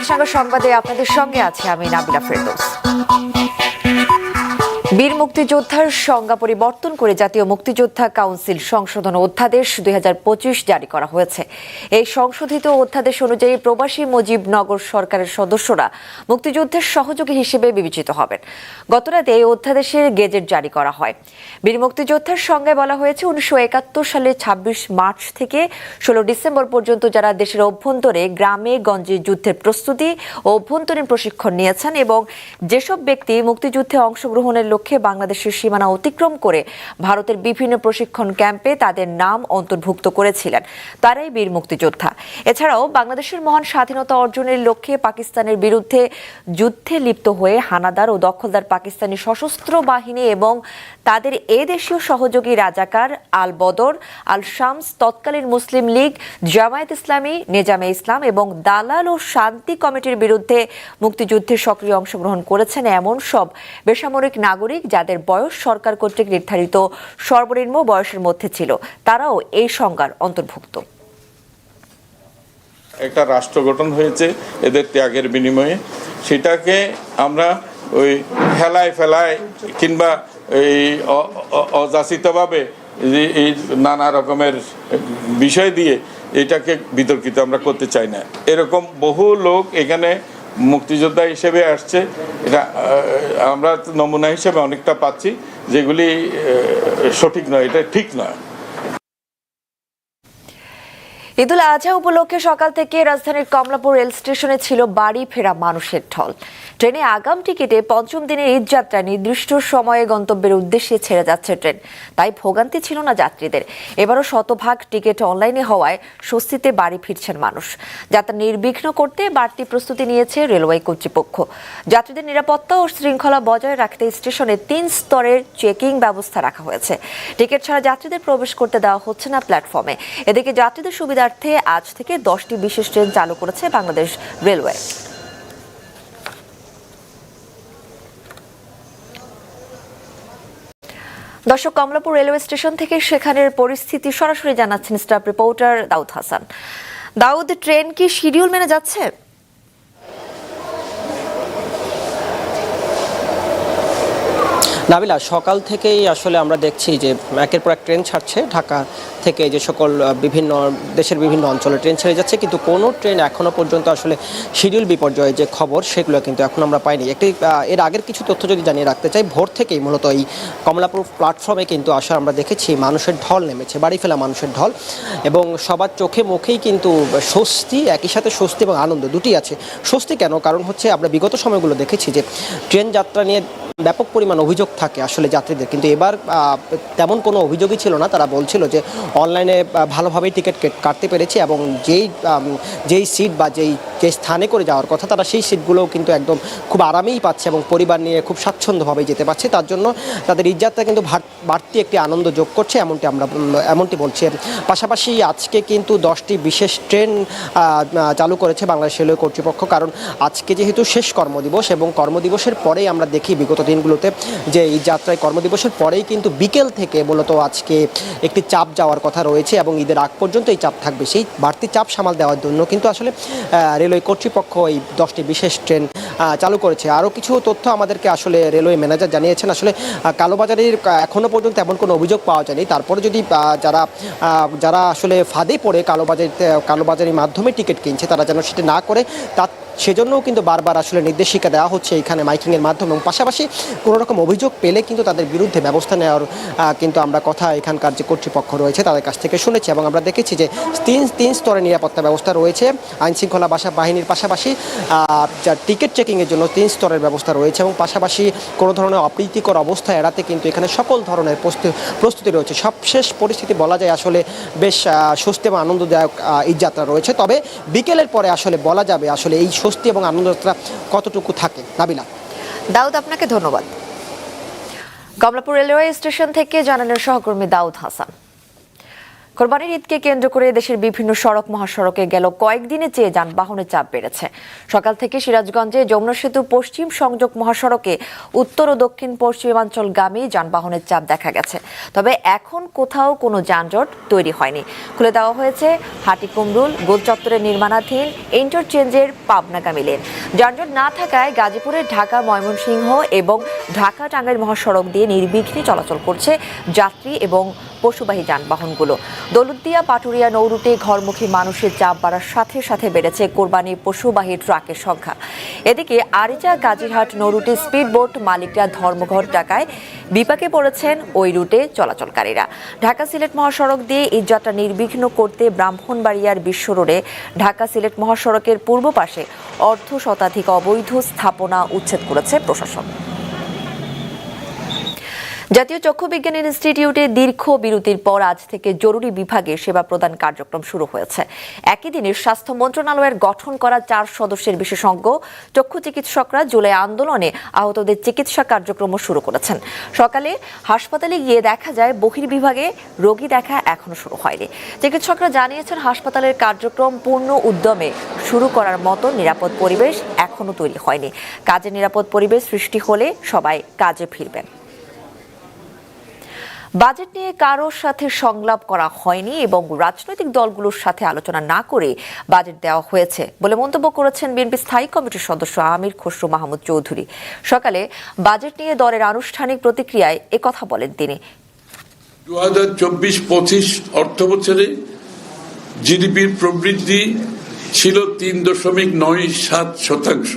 জাতিসংঘ সংবাদে আপনাদের সঙ্গে আছে আমি নাবিলা ফেরদৌস। বীর মুক্তিযোদ্ধার সংজ্ঞা পরিবর্তন করে জাতীয় মুক্তিযোদ্ধা কাউন্সিল সংশোধন অধ্যাদেশ দুই হাজার পঁচিশ জারি করা হয়েছে। এই সংশোধিত অধ্যাদেশ অনুযায়ী প্রবাসী মুজিবনগর সরকারের সদস্যরা মুক্তিযুদ্ধের সহযোগী হিসেবে বিবেচিত হবেন। গতরাতে এই অধ্যাদেশের গেজেট জারি করা হয়। বীর মুক্তিযোদ্ধার সংজ্ঞায় বলা হয়েছে, উনিশশো একাত্তর সালে ছাব্বিশ মার্চ থেকে ষোলো ডিসেম্বর পর্যন্ত যারা দেশের অভ্যন্তরে গ্রামে গঞ্জে যুদ্ধের প্রস্তুতি ও অভ্যন্তরীণ প্রশিক্ষণ নিয়েছেন এবং যেসব ব্যক্তি মুক্তিযুদ্ধে অংশগ্রহণের লক্ষ্যে বাংলাদেশের সীমানা অতিক্রম করে ভারতের বিভিন্ন প্রশিক্ষণ ক্যাম্পে তাদের নাম অন্তর্ভুক্ত করেছিলেন। তারাই বীর মুক্তিযোদ্ধা। এছাড়াও বাংলাদেশের মহান স্বাধীনতা অর্জনের লক্ষ্যে পাকিস্তানের বিরুদ্ধে যুদ্ধে লিপ্ত হয়ে হানাদার ও দখলদার পাকিস্তানি সশস্ত্র বাহিনী এবং তাদের এ দেশীয় সহযোগী রাজাকার আল বদর, আল শামস, তৎকালীন মুসলিম লীগ, জামায়াত ইসলামী, নেজামে ইসলাম এবং দালাল ও শান্তি কমিটির বিরুদ্ধে মুক্তিযুদ্ধে সক্রিয় অংশগ্রহণ করেছেন এমন সব বেসামরিক নাগরিক যাদের বয়স সরকার কর্তৃক নির্ধারিত সর্বনিম্ন বয়সের মধ্যে ছিল, তারাও এই সংজ্ঞার অন্তর্ভুক্ত। একটা রাষ্ট্র গঠন হয়েছে, এদের ত্যাগের বিনিময়ে। সেটাকে আমরা ওই ফেলায় ফেলায় কিংবা এই অযাচিতভাবে এই নানা রকমের বিষয় দিয়ে এটাকে বিতর্কিত আমরা করতে চাই না। এরকম বহু লোক এখানে মুক্তিযোদ্ধা হিসেবে আসছে। এটা আমরা নমুনা হিসেবে অনেকটা পাচ্ছি, যেগুলি সঠিক নয়, এটা ঠিক নয়। ঈদুল আজহা উপলক্ষে সকাল থেকে রাজধানীর কমলাপুর রেল স্টেশনে ছিল বাড়ি ফেরা মানুষের ঢল। ট্রেনে আগাম টিকিটে পঞ্চম দিনের ঈদ যাত্রা নির্দিষ্ট সময়ে গন্তব্যের উদ্দেশ্যে ছেড়ে যাচ্ছে ট্রেন। তাই ভোগান্তি ছিল না যাত্রীদের। এবারও শতভাগ টিকিট অনলাইনে হওয়ায় স্বস্তিতে বাড়ি ফিরছেন মানুষ। যাত্রা নির্বিঘ্ন করতে বাড়তি প্রস্তুতি নিয়েছে রেলওয়ে কর্তৃপক্ষ। যাত্রীদের নিরাপত্তা ও শৃঙ্খলা বজায় রাখতে স্টেশনে তিন স্তরের চেকিং ব্যবস্থা রাখা হয়েছে। টিকিট ছাড়া যাত্রীদের প্রবেশ করতে দেওয়া হচ্ছে না প্ল্যাটফর্মে। এদিকে যাত্রীদের সুবিধার্থে আজ থেকে দশটি বিশেষ ট্রেন চালু করেছে বাংলাদেশ রেলওয়ে। দর্শক, কমলাপুর রেলওয়ে স্টেশন থেকে সেখানের পরিস্থিতি সরাসরি জানাচ্ছেন staff reporter Daud Hasan. Daud, train কি শিডিউল মেনে যাচ্ছে? নাবিলা, সকাল থেকেই আসলে আমরা দেখছি যে একের পর এক ট্রেন ছাড়ছে ঢাকা থেকে যে সকল বিভিন্ন দেশের বিভিন্ন অঞ্চলে ট্রেন ছেড়ে যাচ্ছে। কিন্তু কোনো ট্রেন এখনও পর্যন্ত আসলে শিডিউল বিপর্যয়ের যে খবর, সেগুলো কিন্তু এখন আমরা পাইনি। একটি এর আগের কিছু তথ্য যদি জানিয়ে রাখতে চাই, ভোর থেকেই মূলত এই কমলাপুর প্ল্যাটফর্মে কিন্তু আসলে আমরা দেখেছি মানুষের ঢল নেমেছে, বাড়ি ফেলা মানুষের ঢল। এবং সবার চোখে মুখেই কিন্তু স্বস্তি, একই সাথে স্বস্তি এবং আনন্দ দুটি আছে। স্বস্তি কেন? কারণ হচ্ছে আমরা বিগত সময়গুলো দেখেছি যে ট্রেন যাত্রা নিয়ে ব্যাপক পরিমাণ অভিযোগ থাকে আসলে যাত্রীদের। কিন্তু এবার তেমন কোনো অভিযোগই ছিল না। তারা বলছিল যে অনলাইনে ভালোভাবেই টিকিট কাটতে পেরেছে এবং যেই যেই সিট বা যেই যে স্থানে করে যাওয়ার কথা, তারা সেই সিটগুলোও কিন্তু একদম খুব আরামেই পাচ্ছে এবং পরিবার নিয়ে খুব স্বাচ্ছন্দ্যভাবে যেতে পারছে। তার জন্য তাদের ঈদযাত্রা কিন্তু বাড়তি একটি আনন্দ যোগ করছে এমনটি আমরা এমনটি বলছি। পাশাপাশি আজকে কিন্তু দশটি বিশেষ ট্রেন চালু করেছে বাংলাদেশ রেলওয়ে কর্তৃপক্ষ। কারণ আজকে যেহেতু শেষ কর্মদিবস এবং কর্মদিবসের পরেই আমরা দেখি বিগত দিনগুলোতে যে এই যাত্রায় কর্মদিবসের পরেই কিন্তু বিকেল থেকে মূলত আজকে একটি চাপ যাওয়ার কথা রয়েছে এবং ঈদের আগ পর্যন্ত এই চাপ থাকবে। সেই বাড়তি চাপ সামাল দেওয়ার জন্য কিন্তু আসলে রেলওয়ে কর্তৃপক্ষ এই দশটি বিশেষ ট্রেন চালু করেছে। আরও কিছু তথ্য আমাদেরকে আসলে রেলওয়ে ম্যানেজার জানিয়েছেন আসলে কালোবাজারের আহ, এখনও পর্যন্ত এমন কোনো অভিযোগ পাওয়া যায়নি। তারপরে যদি যারা যারা আসলে ফাঁদে পড়ে কালোবাজার কালোবাজারের মাধ্যমে টিকিট কিনছে তারা যেন সেটা না করে তার সেজন্যও কিন্তু বারবার আসলে নির্দেশিকা দেওয়া হচ্ছে এখানে মাইকিংয়ের মাধ্যমে। এবং পাশাপাশি কোনো রকম অভিযোগ পেলে কিন্তু তাদের বিরুদ্ধে ব্যবস্থা নেওয়ার কিন্তু আমরা কথা এখানকার যে কর্তৃপক্ষ রয়েছে তাদের কাছ থেকে শুনেছি এবং আমরা দেখেছি যে তিন তিন স্তরে নিরাপত্তা ব্যবস্থা রয়েছে আইন শৃঙ্খলা বাসা বাহিনীর পাশাপাশি টিকিট চেকিংয়ের জন্য তিন স্তরের ব্যবস্থা রয়েছে এবং পাশাপাশি কোনো ধরনের অপ্রীতিকর অবস্থা এড়াতে কিন্তু এখানে সকল ধরনের প্রস্তুতি রয়েছে। সবশেষ পরিস্থিতি বলা যায় আসলে বেশ স্বস্তি এবং আনন্দদায়ক আহ, ঈদযাত্রা রয়েছে। তবে বিকেলের পরে আসলে বলা যাবে আসলে এই স্বস্তি এবং আনন্দযাত্রা কতটুকু থাকে। নাবিলা। দাউদ আপনাকে ধন্যবাদ। কমলাপুর রেলওয়ে স্টেশন থেকে জানালেন সহকর্মী দাউদ হাসান। কোরবানির ঈদকে কেন্দ্র করে দেশের বিভিন্ন সড়ক মহাসড়কে গেল কয়েকদিনে চেয়ে যানবাহনের চাপ বেড়েছে। সকাল থেকে সিরাজগঞ্জে যমুনা সেতু পশ্চিম সংযোগ মহাসড়কে উত্তর ও দক্ষিণ পশ্চিমাঞ্চল পশ্চিমাঞ্চলগামী যানবাহনের চাপ দেখা গেছে। তবে এখন কোথাও কোনো যানজট তৈরি হয়নি। খুলে দেওয়া হয়েছে হাটিকুমরুল গোল চত্বরের নির্মাণাধীন ইন্টারচেঞ্জের পাবনাগামী লেন। যানজট না থাকায় গাজীপুরের ঢাকা, ময়মনসিংহ এবং ঢাকা টাঙ্গাইল মহাসড়ক দিয়ে নির্বিঘ্নে চলাচল করছে যাত্রী এবং পশুবাহী যানবাহনগুলো। দৌলতদিয়া, পাটুরিয়া, নৌরুটে ঘরমুখী মানুষের চাপ বাড়ার সাথে সাথে বেড়েছে কোরবানির পশুবাহী ট্রাকের সংখ্যা। এদিকে আরিচা গাজীরহাট নৌরুটে স্পিডবোট মালিকরা ধর্মঘট ডাকায়, বিপাকে পড়েছেন ওই রুটে চলাচলকারীরা। ঢাকা সিলেট মহাসড়ক দিয়ে এই যাত্রা নির্বিঘ্ন করতে ব্রাহ্মণবাড়িয়ার বিশ্ব রোডে ঢাকা সিলেট মহাসড়কের পূর্ব পাশে অর্ধ শতাধিক অবৈধ স্থাপনা উচ্ছেদ করেছে প্রশাসন। জাতীয় চক্ষু বিজ্ঞান ইনস্টিটিউটে দীর্ঘ বিরতির পর আজ থেকে জরুরি বিভাগে সেবা প্রদান কার্যক্রম শুরু হয়েছে। একই দিনে স্বাস্থ্য মন্ত্রণালয়ের গঠন করা চার সদস্যের বিশেষজ্ঞ, চক্ষু চিকিৎসকরা জুলাই আন্দোলনে আহতদের চিকিৎসা কার্যক্রমও শুরু করেছেন। সকালে হাসপাতালে গিয়ে দেখা যায়, বহির্বিভাগে রোগী দেখা এখনও শুরু হয়নি। চিকিৎসকরা জানিয়েছেন, হাসপাতালের কার্যক্রম পূর্ণ উদ্যমে শুরু করার মতো নিরাপদ পরিবেশ এখনও তৈরি হয়নি। কাজে নিরাপদ পরিবেশ সৃষ্টি হলে সবাই কাজে ফিরবেন। বাজেট নিয়ে কারোর সাথে সংলাপ করা হয়নি এবং রাজনৈতিক দলগুলোর সাথে আলোচনা না করে বাজেট দেওয়া হয়েছে বলে মন্তব্য করেছেন বিএনপি স্থায়ী কমিটির সদস্য আমির খসরু মাহমুদ চৌধুরী। সকালে বাজেট নিয়ে দলের আনুষ্ঠানিক প্রতিক্রিয়ায় একথা বলেন তিনি। দু হাজার চব্বিশ পঁচিশ অর্থ বছরে জিডিপির প্রবৃদ্ধি ছিল তিন দশমিক নয় সাত শতাংশ।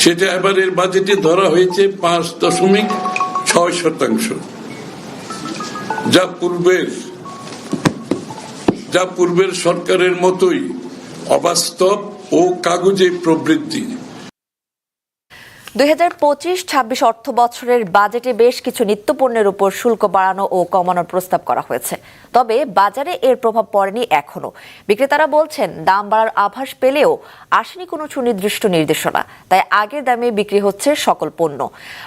সেটা এবারের বাজেটে ধরা হয়েছে পাঁচ দশমিক ছয় শতাংশ। যা পূর্বের যা পূর্বের সরকারের মতোই অবাস্তব ও কাগজে প্রবৃদ্ধি। দুই হাজার পঁচিশ, ছাব্বিশ অর্থ বছরের বাজেটে বেশ কিছু নিত্যপণ্যের উপর শুল্ক বাড়ানো ও কমানোর প্রস্তাব করা হয়েছে। তবে বাজারে এর প্রভাব পড়েনি এখনও বিক্রেতারা বলছেন, দাম বাড়ার আভাস পেলেও আসেনি কোনো সুনির্দিষ্ট নির্দেশনা। তাই আগের দামে বিক্রি হচ্ছে সকল পণ্য।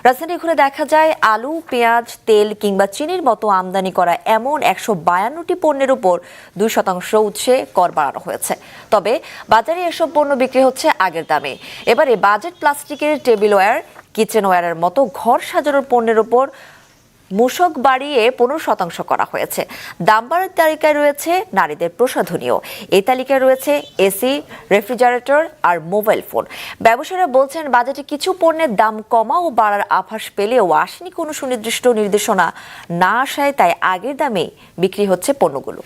রাজধানী ঘুরে দেখা যায়, আলু, পেঁয়াজ, তেল কিংবা চিনির মতো আমদানি করা এমন একশো বায়ান্নটি পণ্যের উপর দুই শতাংশ উৎসে কর বাড়ানো হয়েছে। তবে বাজারে এসব পণ্য বিক্রি হচ্ছে আগের দামে। এবারে বাজেট প্লাস্টিকের টেবিলওয়্যার, কিচেনওয়্যারের মতো ঘর সাজানোর পণ্যের উপর মূসক বাড়িয়ে পনেরো শতাংশ করা হয়েছে। দাম বাড়ার তালিকায় রয়েছে নারীদের প্রসাধনীয়। এই তালিকায় রয়েছে এসি, রেফ্রিজারেটর আর মোবাইল ফোন। ব্যবসায়ীরা বলছেন, বাজেটে কিছু পণ্যের দাম কমা ও বাড়ার আভাস পেলেও আসেনি কোনো সুনির্দিষ্ট নির্দেশনা না আসায় তাই আগের দামে বিক্রি হচ্ছে পণ্যগুলো।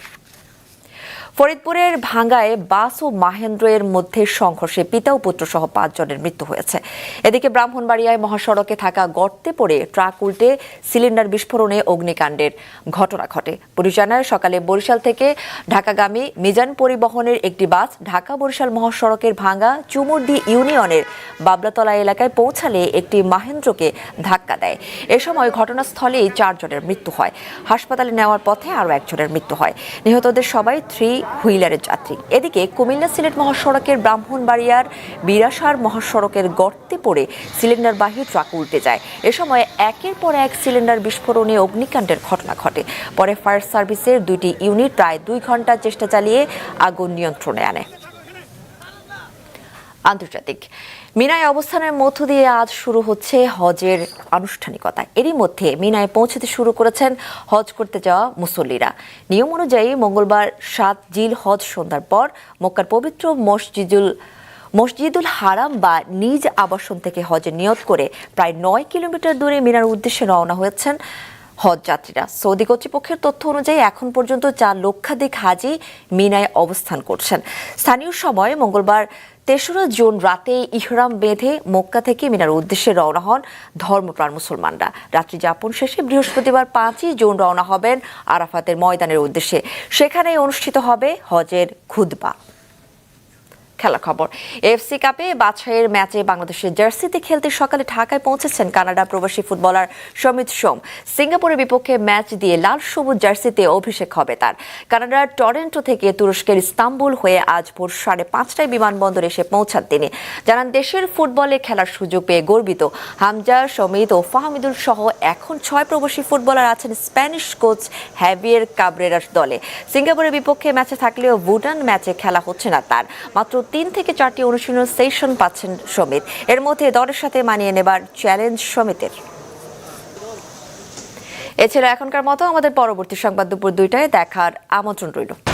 ফরিদপুরের ভাঙ্গায় বাস ও মাহেন্দ্রের মধ্যে সংঘর্ষে পিতা ও পুত্র সহ পাঁচজনের মৃত্যু হয়েছে। এদিকে ব্রাহ্মণবাড়িয়ায় মহাসড়কে থাকা গর্তে পড়ে ট্রাক উল্টে সিলিন্ডার বিস্ফোরণে অগ্নিকাণ্ডের ঘটনা ঘটে। পুলিশ জানায়, সকালে বরিশাল থেকে ঢাকাগামী মিজান পরিবহনের একটি বাস ঢাকা বরিশাল মহাসড়কের ভাঙ্গা চুমুরদি ইউনিয়নের বাবলাতলা এলাকায় পৌঁছালে একটি মাহেন্দ্রকে ধাক্কা দেয়। এ সময় ঘটনাস্থলেই চারজনের মৃত্যু হয়। হাসপাতালে নেওয়ার পথে আরও একজনের মৃত্যু হয়। নিহতদের সবাই থ্রি হুইলারের যাত্রী। এদিকে কুমিল্লা সিলেট মহাসড়কের ব্রাহ্মণবাড়িয়ার বিরাসার মহাসড়কের গর্তে পড়ে সিলিন্ডার সিলিন্ডারবাহী ট্রাক উল্টে যায়। এ সময় একের পর এক সিলিন্ডার বিস্ফোরণে অগ্নিকাণ্ডের ঘটনা ঘটে। পরে ফায়ার সার্ভিসের দুইটি ইউনিট প্রায় দুই ঘণ্টা চেষ্টা চালিয়ে আগুন নিয়ন্ত্রণে আনে। আন্তর্জাতিক। মিনায় অবস্থানের মধ্য দিয়ে আজ শুরু হচ্ছে হজের আনুষ্ঠানিকতা এরই মধ্যে মিনায় পৌঁছতে শুরু করেছেন হজ করতে যাওয়া মুসল্লিরা। নিয়ম অনুযায়ী মঙ্গলবার সাত জিল হজ সন্ধ্যার পর মক্কার পবিত্র মসজিদুল মসজিদুল হারাম বা নিজ আবাসন থেকে হজের নিয়ত করে প্রায় নয় কিলোমিটার দূরে মিনার উদ্দেশ্যে রওনা হয়েছেন হজ যাত্রীরা। সৌদি কর্তৃপক্ষের তথ্য অনুযায়ী এখন পর্যন্ত চার লক্ষাধিক হাজি মিনায় অবস্থান করছেন। স্থানীয় সময় মঙ্গলবার তেসরা জুন রাতে ইহরাম বেঁধে মক্কা থেকে মিনার উদ্দেশ্যে রওনা হন ধর্মপ্রাণ মুসলমানরা। রাত্রি যাপন শেষে বৃহস্পতিবার পাঁচই জুন রওনা হবেন আরাফাতের ময়দানের উদ্দেশ্যে। সেখানেই অনুষ্ঠিত হবে হজের খুদবা খেলা খবর। এফসি কাপে বাছাইয়ের ম্যাচে বাংলাদেশের জার্সিতে খেলতে সকালে ঢাকায় পৌঁছেছেন কানাডা প্রবাসী ফুটবলার সমিত সোম। সিঙ্গাপুরের বিপক্ষে ম্যাচ দিয়ে লাল সবুজ জার্সিতে অভিষেক হবে তার। কানাডার টরেন্টো থেকে তুরস্কের ইস্তাম্বুল হয়ে আজ ভোর সাড়ে পাঁচটায় বিমানবন্দরে এসে পৌঁছান তিনি। জানান, দেশের ফুটবলে খেলার সুযোগ পেয়ে গর্বিত। হামজা, সমিত ও ফাহমিদুল সহ এখন ছয় প্রবাসী ফুটবলার আছেন স্প্যানিশ কোচ হ্যাভিয়ের কাবরেরার দলে। সিঙ্গাপুরের বিপক্ষে ম্যাচে থাকলেও ভুটান ম্যাচে খেলা হচ্ছে না তার। মাত্র তিন থেকে চারটি অনুশীলন সেশন পাচ্ছেন সমিত এর মধ্যে দলের সাথে মানিয়ে নেবার চ্যালেঞ্জ সমিতের এছাড়া এখনকার মতো আমাদের পরবর্তী সংবাদ দুপুর দুইটায় দেখার আমন্ত্রণ রইল।